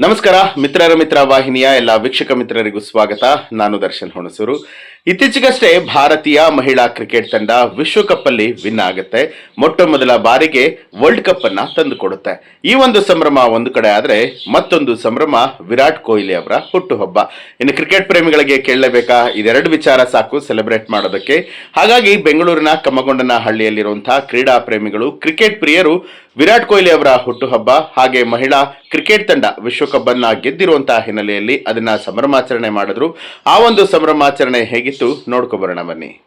ನಮಸ್ಕಾರ ಮಿತ್ರರ ಮಿತ್ರ ವಾಹಿನಿಯ ಎಲ್ಲ ವೀಕ್ಷಕ ಮಿತ್ರರಿಗೂ ಸ್ವಾಗತ. ನಾನು ದರ್ಶನ್ ಹುಣಸೂರು. ಇತ್ತೀಚೆಗಷ್ಟೇ ಭಾರತೀಯ ಮಹಿಳಾ ಕ್ರಿಕೆಟ್ ತಂಡ ವಿಶ್ವಕಪ್ ಅಲ್ಲಿ ವಿನ್ ಆಗುತ್ತೆ. ಮೊಟ್ಟ ಮೊದಲ ಬಾರಿಗೆ ವರ್ಲ್ಡ್ ಕಪ್ ಅನ್ನ ತಂದುಕೊಡುತ್ತೆ ಈ ಒಂದು ಸಂಭ್ರಮ ಒಂದು ಕಡೆ ಆದ್ರೆ ಮತ್ತೊಂದು ಸಂಭ್ರಮ ವಿರಾಟ್ ಕೊಹ್ಲಿ ಅವರ ಹುಟ್ಟುಹಬ್ಬ. ಇನ್ನು ಕ್ರಿಕೆಟ್ ಪ್ರೇಮಿಗಳಿಗೆ ಕೇಳಲೇಬೇಕಾ? ಇದೆರಡು ವಿಚಾರ ಸಾಕು ಸೆಲೆಬ್ರೇಟ್ ಮಾಡೋದಕ್ಕೆ. ಹಾಗಾಗಿ ಬೆಂಗಳೂರಿನ ಕಮ್ಮಗೊಂಡನ ಹಳ್ಳಿಯಲ್ಲಿರುವಂತಹ ಕ್ರೀಡಾ ಪ್ರೇಮಿಗಳು, ಕ್ರಿಕೆಟ್ ಪ್ರಿಯರು ವಿರಾಟ್ ಕೊಹ್ಲಿ ಅವರ ಹುಟ್ಟುಹಬ್ಬ ಹಾಗೆ ಮಹಿಳಾ ಕ್ರಿಕೆಟ್ ತಂಡ ವಿಶ್ವಕಪ್ ಅನ್ನ ಗೆದ್ದಿರುವಂತಹ ಹಿನ್ನೆಲೆಯಲ್ಲಿ ಅದನ್ನ ಸಂಭ್ರಮಾಚರಣೆ ಮಾಡಿದ್ರು. ಆ ಒಂದು ಸಂಭ್ರಮಾಚರಣೆ ಹೇಗಿತ್ತು? ನೋಡ್ಕೊ ಬರೋಣ ಬನ್ನಿ.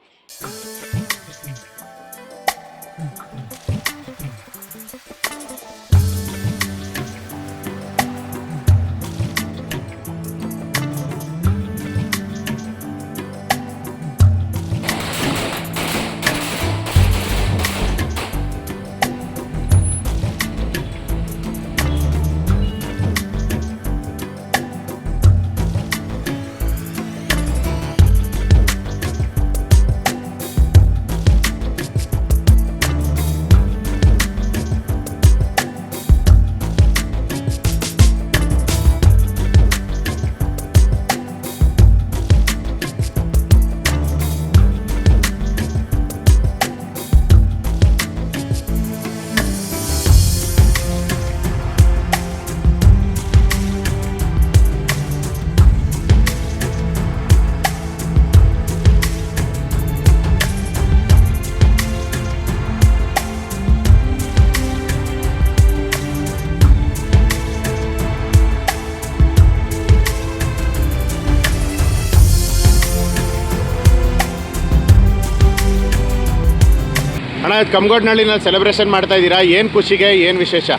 ಅಣ್ಣ ಕಮ್ಗೋಡ್ನಹಳ್ಳಿನಲ್ಲಿ ಸೆಲೆಬ್ರೇಷನ್ ಮಾಡ್ತಾ ಇದ್ದೀರಾ? ಏನು ಖುಷಿಗೆ ಏನು ವಿಶೇಷ?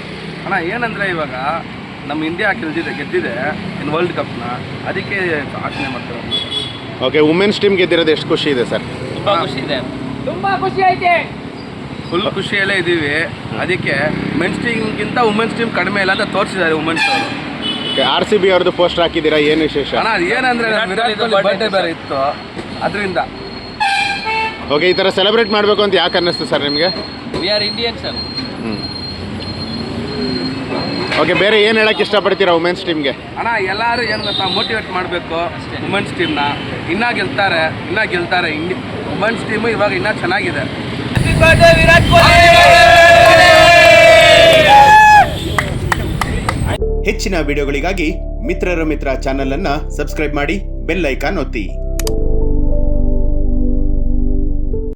ಅಣ್ಣ ಏನಂದರೆ ಇವಾಗ ನಮ್ಮ ಇಂಡಿಯಾ ಗೆಲ್ದಿದೆ ಗೆದ್ದಿದೆ ಇನ್ನು ವರ್ಲ್ಡ್ ಕಪ್ನ ಅದಕ್ಕೆ ಆಚರಣೆ ಮಾಡ್ತಾರೆ ಓಕೆ ವುಮೆನ್ಸ್ ಟೀಮ್ ಗೆದ್ದಿರೋದು ಎಷ್ಟು ಖುಷಿ ಇದೆ ಸರ್? ತುಂಬ ಖುಷಿ ಇದೆ. ತುಂಬಾ ಖುಷಿ ಐತೆ. ಫುಲ್ ಖುಷಿಯಲ್ಲೇ ಇದ್ದೀವಿ. ಅದಕ್ಕೆ ಮೆನ್ಸ್ ಟೀಮ್ಗಿಂತ ವುಮೆನ್ಸ್ ಟೀಮ್ ಕಡಿಮೆ ಇಲ್ಲ ಅಂತ ತೋರಿಸಿದ್ದಾರೆ ವುಮೆನ್ಸ್ ಅವರು. ಆರ್ ಸಿ ಬಿ ಅವ್ರದ್ದು ಪೋಸ್ಟರ್ ಹಾಕಿದ್ದೀರಾ? ಏನು ವಿಶೇಷ? ಅಣ್ಣ ಏನಂದ್ರೆ ಏನಂದರೆ ವಿರಾಟ್ ಕೊಹ್ಲಿ ಬರ್ಡೇ ಬೇರೆ ಇತ್ತು. ಅದರಿಂದ ಓಕೆ ಈ ಥರ ಸೆಲೆಬ್ರೇಟ್ ಮಾಡಬೇಕು ಅಂತ ಯಾಕೆ ಅನ್ನಿಸ್ತು ಸರ್ ನಿಮಗೆ? We are Indian sir okay ಬೇರೆ ಏನು ಹೇಳಕ್ಕೆ ಇಷ್ಟಪಡ್ತೀರಾ ವುಮೆನ್ಸ್ ಟೀಮ್ಗೆ ಅಣ್ಣ ಎಲ್ಲರೂ ಏನು ಗೊತ್ತಾ ಮೋಟಿವೇಟ್ ಮಾಡಬೇಕು ವುಮೆನ್ಸ್ ಟೀಮ್ನ ಇನ್ನೂ ಗೆಲ್ತಾರೆ ಇನ್ನೂ ಗೆಲ್ತಾರೆ. ಇಂಡಿ ವುಮೆನ್ಸ್ ಟೀಮು ಇವಾಗ ಇನ್ನೂ ಚೆನ್ನಾಗಿದೆ. ಹೆಚ್ಚಿನ ವಿಡಿಯೋಗಳಿಗಾಗಿ ಮಿತ್ರರ ಮಿತ್ರ ಚಾನೆಲ್ ಅನ್ನ ಸಬ್ಸ್ಕ್ರೈಬ್ ಮಾಡಿ ಬೆಲ್ ಐಕಾನ್ ಒತ್ತಿ.